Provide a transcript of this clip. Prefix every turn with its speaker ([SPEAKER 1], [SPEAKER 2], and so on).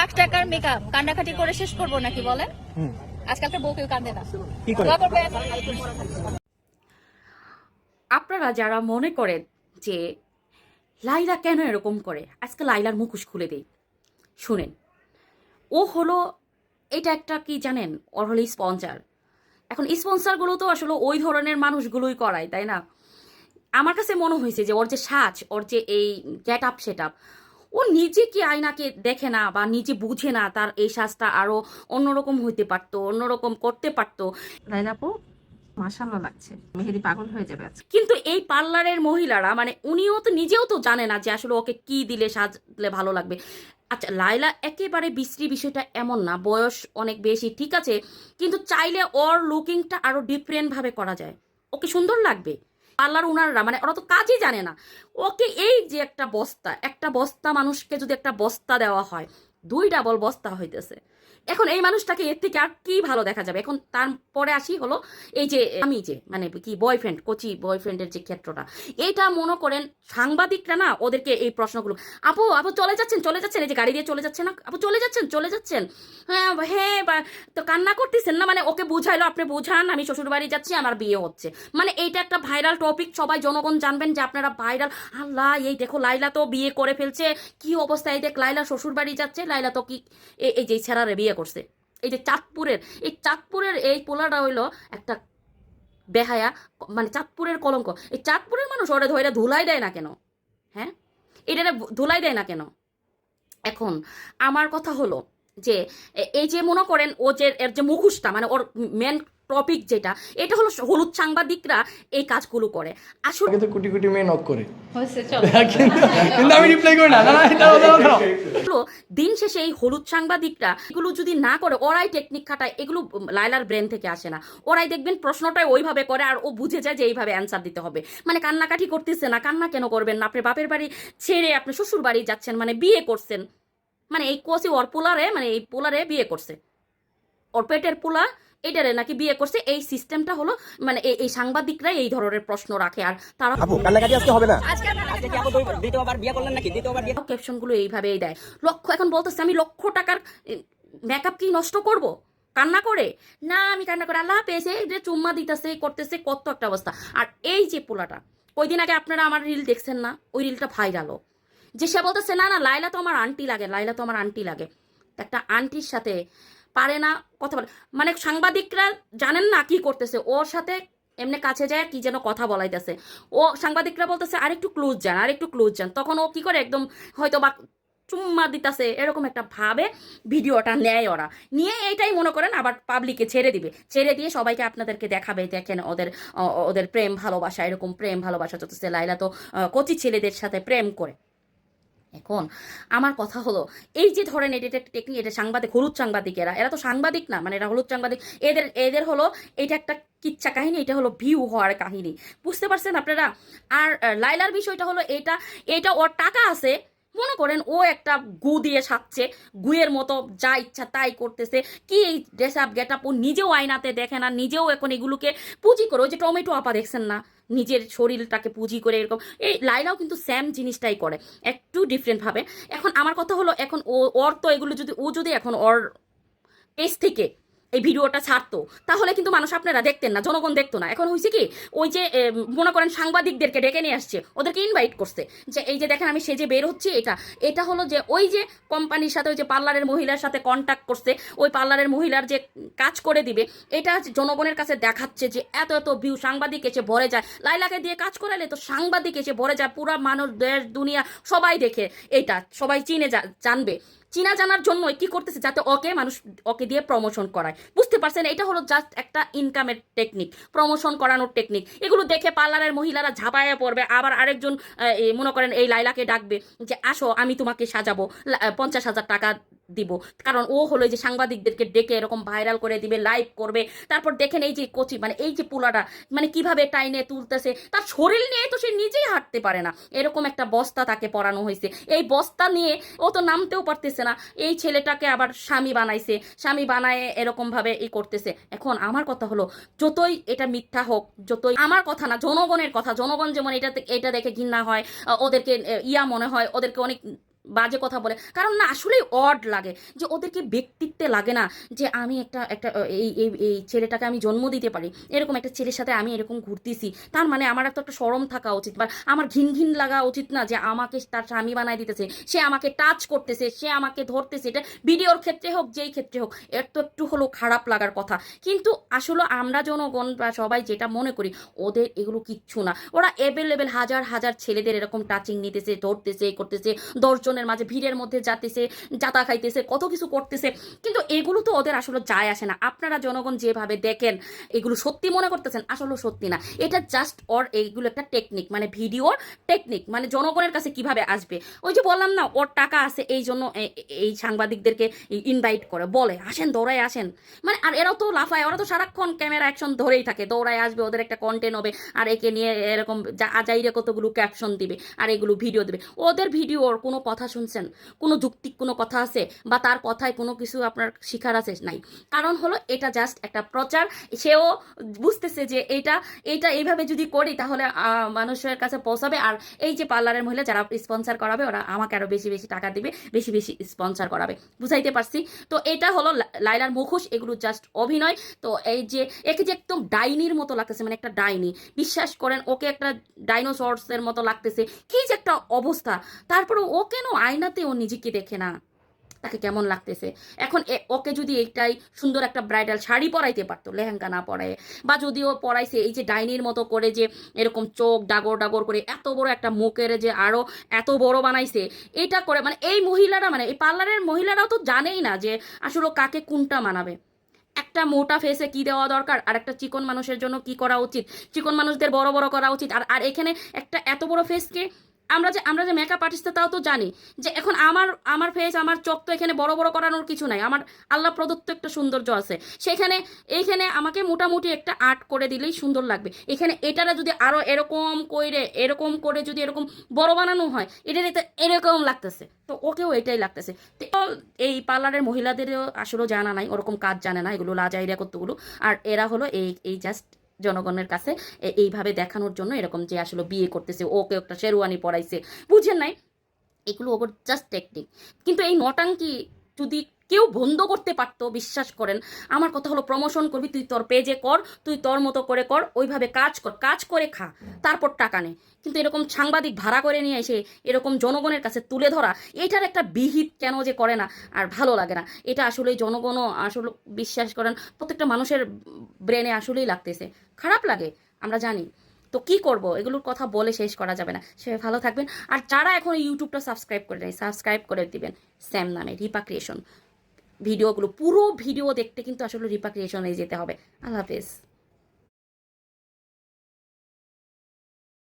[SPEAKER 1] লাখ টাকার মেকআপ কান্নাকাটি করে শেষ করব নাকি বলেন? আজকালকার বউ কেউ কান্দে না।
[SPEAKER 2] আপনারা যারা মনে করেন যে লাইলা কেন এরকম করে আজকে লাইলার মুখোশ খুলে দেই। শুনেন ও হলো এটা একটা কি জানেন? ওর হলো স্পন্সার এখন স্পন্সারগুলো তো আসলে ওই ধরনের মানুষগুলোই করায় তাই না? আমার কাছে মনে হয়েছে যে ওর যে সাজ ওর যে এই গেট আপ সেট আপ ও নিজে কি আয়নাকে দেখে না বা নিজে বুঝে না তার এই সাজটা আরও অন্যরকম হইতে পারতো অন্যরকম করতে পারতো?
[SPEAKER 3] লাইলাপু মাশাল্লাহ লাগছে। মেহেদি পাগল হয়ে যাবে
[SPEAKER 2] কিন্তু এই পার্লারের মহিলারা মানে উনিও তো নিজেও তো জানে না যে আসলে ওকে কি দিলে সাজলে ভালো লাগবে। আচ্ছা লাইলা একেবারে বিশ্রী বিষয়টা এমন না বয়স অনেক বেশি ঠিক আছে কিন্তু চাইলে ওর লুকিংটা আরও ডিফারেন্ট ভাবে করা যায়। ওকে সুন্দর লাগবে? পার্লার ওনাররা মানে ওরা তো কাজই জানে না। ওকে এই যে একটা বস্তা একটা বস্তা মানুষকে যদি একটা বস্তা দেওয়া হয় দুই ডাবল বস্তা হইতেছে। এখন এই মানুষটাকে এর থেকে আর কি ভালো দেখা যাবে? এখন তারপরে আসি হলো এই যে, আমি যে মানে কি বয়ফ্রেন্ড কোচি বয়ফ্রেন্ডের যে ক্ষেত্রটা। এটা মনে করেন সাংবাদিকরা না ওদেরকে এই প্রশ্নগুলো, আপু আপু চলে যাচ্ছেন চলে যাচ্ছেন, এই যে গাড়ি দিয়ে চলে যাচ্ছেন না? আপু চলে যাচ্ছেন চলে যাচ্ছেন? হ্যাঁ হ্যাঁ তো কান্না করতেছেন না? মানে ওকে বুঝাইলো, আপনি বুঝান, আমি শ্বশুর বাড়ি যাচ্ছি, আমার বিয়ে হচ্ছে। মানে এইটা একটা ভাইরাল টপিক সবাই জনগণ জানবেন যে আপনারা ভাইরাল আল্লাহ, এই দেখো লাইলা তো বিয়ে করে ফেলছে, কি অবস্থা? এই দেখ লাইলা শ্বশুর বাড়ি যাচ্ছে লাইলা তো কি এই যে ছেড়ারে বিয়ে করছে। এই যে চাঁদপুরের, এই চাঁদপুরের এই পোলাটা হইল একটা বেহায়া মানে চাঁদপুরের কলঙ্ক। এই চাঁদপুরের মানুষ ওরা ধরে ধুলাই দেয় না কেন? হ্যাঁ? এটা ধুলাই দেয় না কেন? এখন, আমার কথা হলো যে এই যে মনে করেন ও যে এর যে মুখোশটা মানে ওর মেন টপিক যেটা এটা হলো হলুদ সাংবাদিকরা এই কাজগুলো করে। আসলে
[SPEAKER 4] কিন্তু কোটি কোটি মেয়ে নক করে। কিন্তু আমি রিপ্লাই করি না
[SPEAKER 2] দিন শেষে এই হলুদ সাংবাদিকরা এগুলো যদি না করে ওরাই টেকনিক খাটায় এগুলো লাইলার ব্রেন থেকে আসে না। ওরাই দেখবেন প্রশ্নটাই ওইভাবে করে আর ও বুঝে যায় যে এইভাবে অ্যান্সার দিতে হবে। মানে কান্নাকাটি করতেছে না কান্না কেন করবেন না? আপনি বাপের বাড়ি ছেড়ে আপনি শ্বশুর বাড়ি যাচ্ছেন মানে বিয়ে করছেন। মানে এই কোচে ওর পোলারে মানে এই পোলারে বিয়ে করছে। ওর পেটের পোলা এটারে নাকি বিয়ে করছে। এই সিস্টেমটা হলো মানে এই এই সাংবাদিকরাই এই ধরনের প্রশ্ন রাখে। আর তারা
[SPEAKER 5] আপু কান্নাকাটি আজকে হবে না?
[SPEAKER 1] আজকে আপনারা
[SPEAKER 5] আজকে কি আপু দুই- দ্বিতীয়বার বিয়ে করলেন নাকি? দ্বিতীয়বার বিয়ে
[SPEAKER 2] ক্যাপশনগুলো এইভাবেই দেয়। লক্ষ এখন বলতেছে আমি লক্ষ টাকার মেকআপ কি নষ্ট করব? কান্না করে? না আমি কান্না করে আল্লাহ পেয়েছে যে চুম্মা দিতেছে করতেছে কত একটা অবস্থা। আর এই যে পোলাটা ওই দিন আগে আপনারা আমার রিল দেখছেন না? ওই রিলটা ভাইরালও যে সে বলতেছে, না না লাইলা তো আমার আন্টি লাগে লাইলা তো আমার আন্টি লাগে। একটা আন্টির সাথে পারে না কথা বলে। মানে সাংবাদিকরা জানেন না কি করতেছে। ওর সাথে এমনি কাছে যায় কি যেন কথা বলাইতেছে। ও সাংবাদিকরা বলতেছে, আরেকটু ক্লোজ যান আর একটু ক্লোজ যান। তখন ও কি করে একদম হয়তো বা চুম্মা দিতাছে, এরকম একটা ভাবে ভিডিওটা নেয় ওরা। নিয়ে এইটাই মনে করেন আবার পাবলিকে ছেড়ে দিবে। ছেড়ে দিয়ে সবাইকে আপনাদেরকে দেখাবে, দেখেন ওদের ওদের প্রেম ভালোবাসা, এরকম প্রেম ভালোবাসা চলতেছে। লাইলা তো কচি ছেলেদের সাথে প্রেম করে। এখন আমার কথা হলো, এই যে ধরেন এটা একটা টেকনিক এটা সাংবাদিক, হলুদ সাংবাদিকেরা, এরা তো সাংবাদিক না মানে এরা হলুদ সাংবাদিক, এদের এদের হলো এটা একটা কিচ্ছা কাহিনী, এটা হলো ভিউ হওয়ার কাহিনী। বুঝতে পারছেন আপনারা? আর লাইলার বিষয়টা হলো এটা এটা ওর টাকা আছে মনে করেন ও একটা গু দিয়ে সাজছে গুয়ের মতো যা ইচ্ছা তাই করতেছে। কি এই ড্রেস আপ গেট আপ ও নিজেও আয়নাতে দেখে না, নিজেও এখন এগুলোকে পুঁজি করে, ওই যে টমেটো আপা দেখছেন না? নিজের শরীরটাকে পুঁজি করে এরকম। এই লাইলাও কিন্তু স্যাম জিনিসটাই করে, একটু ডিফারেন্টভাবে এখন আমার কথা হলো, এখন ও, ওর তো এগুলো যদি, ও যদি এখন ওর পেজ থেকে এই ভিডিওটা ছাড়তো। তাহলে কিন্তু মানুষ আপনারা দেখতেন না, জনগণ দেখতো না। এখন হয়েছে কি, ওই যে মনে করেন সাংবাদিকদেরকে ডেকে নিয়ে আসছে, ওদেরকে ইনভাইট করছে যে, এই যে দেখেন আমি সেজে বের হচ্ছি, এটা এটা হলো যে, ওই যে কোম্পানির সাথে, ওই যে পার্লারের মহিলার সাথে কন্ট্যাক্ট করছে, ওই পার্লারের মহিলার যে কাজ করে দিবে, এটা জনগণের কাছে দেখাচ্ছে যে, এত এত ভিউ সাংবাদিক এসে ভরে যায়। লাইলাকে দিয়ে কাজ করালে তো সাংবাদিক এসে ভরে যায়, পুরা মানুষ, দেশ, দুনিয়া, সবাই দেখে, এটা, সবাই চিনে জানবে। চীনা জানার জন্য কি করতেছে যাতে ওকে মানুষ, ওকে দিয়ে প্রমোশন করায়? বুঝতে পারছেন? এটা হলো জাস্ট একটা ইনকামের টেকনিক প্রমোশন করানোর টেকনিক এগুলো দেখে পার্লারের মহিলারা ঝাঁপাইয়া পড়বে। আবার আরেকজন মনে করেন এই লাইলাকে ডাকবে যে, আসো, আমি তোমাকে সাজাবো। পঞ্চাশ হাজার টাকা দিব। কারণ ও হলো যে সাংবাদিকদেরকে ডেকে এরকম ভাইরাল করে দিবে লাইভ করবে। তারপর দেখেন এই যে কোচি মানে এই যে পোলাটা মানে কীভাবে টাইনে তুলতেছে, তার শরীর নিয়ে তো সে নিজেই হাঁটতে পারে না। এরকম একটা বস্তা তাকে পরানো হয়েছে। এই বস্তা নিয়ে ও তো নামতেও পারতেছে না। এই ছেলেটাকে আবার স্বামী বানাইছে। স্বামী বানায় এরকম ভাবে ই করতেছে। এখন আমার কথা হলো, যতই এটা মিথ্যা হোক, যতই আমার কথা না, জনগণের কথা, জনগণ যেমন এটা এটা দেখে ঘৃণা হয় ওদেরকে ইয়া মনে হয়, ওদেরকে অনেক বাজে কথা বলে। কারণ না, আসলেই অড লাগে যে ওদেরকে ব্যক্তিত্বে লাগে না যে আমি একটা একটা এই এই এই ছেলেটাকে আমি জন্ম দিতে পারি। এরকম একটা ছেলের সাথে আমি এরকম ঘুরতেছি। তার মানে আমার একটা একটা সরম থাকা উচিত বা আমার ঘিন ঘিন লাগা উচিত না যে আমাকে তার স্বামী বানাই দিতেছে। সে আমাকে টাচ করতেছে, সে আমাকে ধরতেছে। এটা ভিডিওর ক্ষেত্রে হোক, যেই ক্ষেত্রে হোক, এর তো একটু হলেও খারাপ লাগার কথা। কিন্তু আসলে আমরা জনগণ বা সবাই যেটা মনে করি, ওদের এগুলো কিচ্ছু না। ওরা এভেলেবেল হাজার হাজার ছেলেদের এরকম টাচিং নিতেছে, ধরতেছে করতেছে, দশজনের মাঝে ভিড়ের মধ্যে যাতেছে জাতা খাইতেছে, কত কিছু করতেছে। কিন্তু এগুলো তো ওদের আসলে যায় আসে না। আপনারা জনগণ যেভাবে দেখেন, এগুলো সত্যি মনে করতেছেন? আসলে সত্যি না। এটা জাস্ট ওর এইগুলো একটা টেকনিক মানে ভিডিওর টেকনিক মানে জনগণের কাছে কীভাবে আসবে? ওই যে বললাম না, ওর টাকা আছে, এই জন্য এই সাংবাদিকদেরকে ইনভাইট করে। বলে, আসেন, দৌড়ায় আসেন। মানে আর এরাও তো লাফায়, ওরা তো সারাক্ষণ ক্যামেরা অ্যাকশন ধরেই থাকে। দৌড়ায় আসবে, ওদের একটা কন্টেন্ট হবে, আর একে নিয়ে এরকম যা- আজাইরে কতগুলো ক্যাপশন দিবে, আর এগুলো ভিডিও দেবে। ওদের ভিডিওর কোনো কথা শুনছেন, কোনো যুক্তিক কোনো কথা আছে বা তার কথায় কোনো কিছু আপনার শিখার আছে নাই। কারণ হলো এটা জাস্ট একটা প্রচার, সেও বুঝতেছে যে এটা এইটা এইভাবে যদি করি তাহলে মানুষের কাছে পৌঁছাবে। আর এই যে পার্লারের মহিলা যারা স্পন্সর করাবে, ওরা আমাকে আরও বেশি বেশি টাকা দিবে, বেশি বেশি স্পন্সর করাবে। বুঝাইতে পারছি? তো এটা হলো লাইলার মুখোশ, এগুলো জাস্ট অভিনয়। তো এই যে, একে যে একদম ডাইনির মতো লাগতেছে মানে একটা ডাইনি। বিশ্বাস করেন, ওকে একটা ডাইনোসরসের মতো লাগতেছে। কি যে একটা অবস্থা। তারপরে ও কেন আয়নাতে ও নিজেকে দেখে না। তাকে কেমন লাগতেছে? এখন ওকে যদি এইটাই সুন্দর একটা ব্রাইডাল শাড়ি পরাইতে পারতো, লেহেঙ্গা না পরায় বা যদি ও পরাইছে এই যে ডাইনির মতো করে যে এরকম চোখ ডাগর ডাগর করে এত বড় একটা মুখের যে আরও এত বড় বানাইছে, এটা করে মানে এই মহিলারা মানে এই পার্লারের মহিলারাও তো জানেই না যে আসলে কাকে কোনটা মানাবে। একটা মোটা ফেসে কি দেওয়া দরকার? আর একটা চিকন মানুষের জন্য কি করা উচিত? চিকন মানুষদের বড় বড় করা উচিত? আর আর এখানে একটা এত বড় ফেসকে আমরা যে আমরা যে মেকআপ আর্টিস্ট তাও তো জানি যে এখন আমার আমার ফেস আমার চোখ তো এখানে বড় বড় করানোর কিছু নাই। আমার আল্লাহ প্রদত্ত একটা সৌন্দর্য আছে। সেখানে, এইখানে আমাকে মোটামুটি একটা আর্ট করে দিলেই সুন্দর লাগবে। এখানে এটারা যদি আরও এরকম করে এরকম করে যদি এরকম বড় বানানো হয় এটা দেখতে এরকম লাগতেছে। তো ওকেও এটাই লাগতেছে। তো এই পার্লারের মহিলাদেরও আসলেও জানা নাই, ওরকম কাজ জানে না, এগুলো লাজাইরা কতগুলো। আর এরা হলো এই এই জাস্ট জনগণের কাছে এইভাবে দেখানোর জন্য এরকম যে আসলে বিয়ে করতেছে, ওকে একটা শেরওয়ানি পড়াইছে বুঝেন নাই? এগুলো ওপর জাস্ট টেকনিক কিন্তু এই নটাঙ্কি যদি কেউ বন্ধ করতে পারতো, বিশ্বাস করেন, আমার কথা হলো প্রমোশন করবি, তুই তোর পেজে কর, তুই তোর মতো করে কর, ওইভাবে কাজ কর, কাজ করে খা, তারপর টাকা নে। কিন্তু এরকম সাংবাদিক ভাড়া করে নিয়ে এসে এরকম জনগণের কাছে তুলে ধরা এটার একটা বিহিত কেন যে করে না, আর ভালো লাগে না। এটা আসলে জনগণও আসলে, বিশ্বাস করেন, প্রত্যেকটা মানুষের ব্রেনে আসলেই লাগতেছে। খারাপ লাগে, আমরা জানি। তো কি করব? এগুলোর কথা বলে শেষ করা যাবে না। সে ভালো থাকবেন। আর যারা এখন ইউটিউবটা সাবস্ক্রাইব করে নেয় সাবস্ক্রাইব করে দিবেন। স্যাম নামে রিপা ক্রিয়েশন ভিডিওগুলো, পুরো ভিডিও দেখতে কিন্তু আসলে রিপা ক্রিয়েশনে যেতে হবে। আল্লাহ হাফেজ।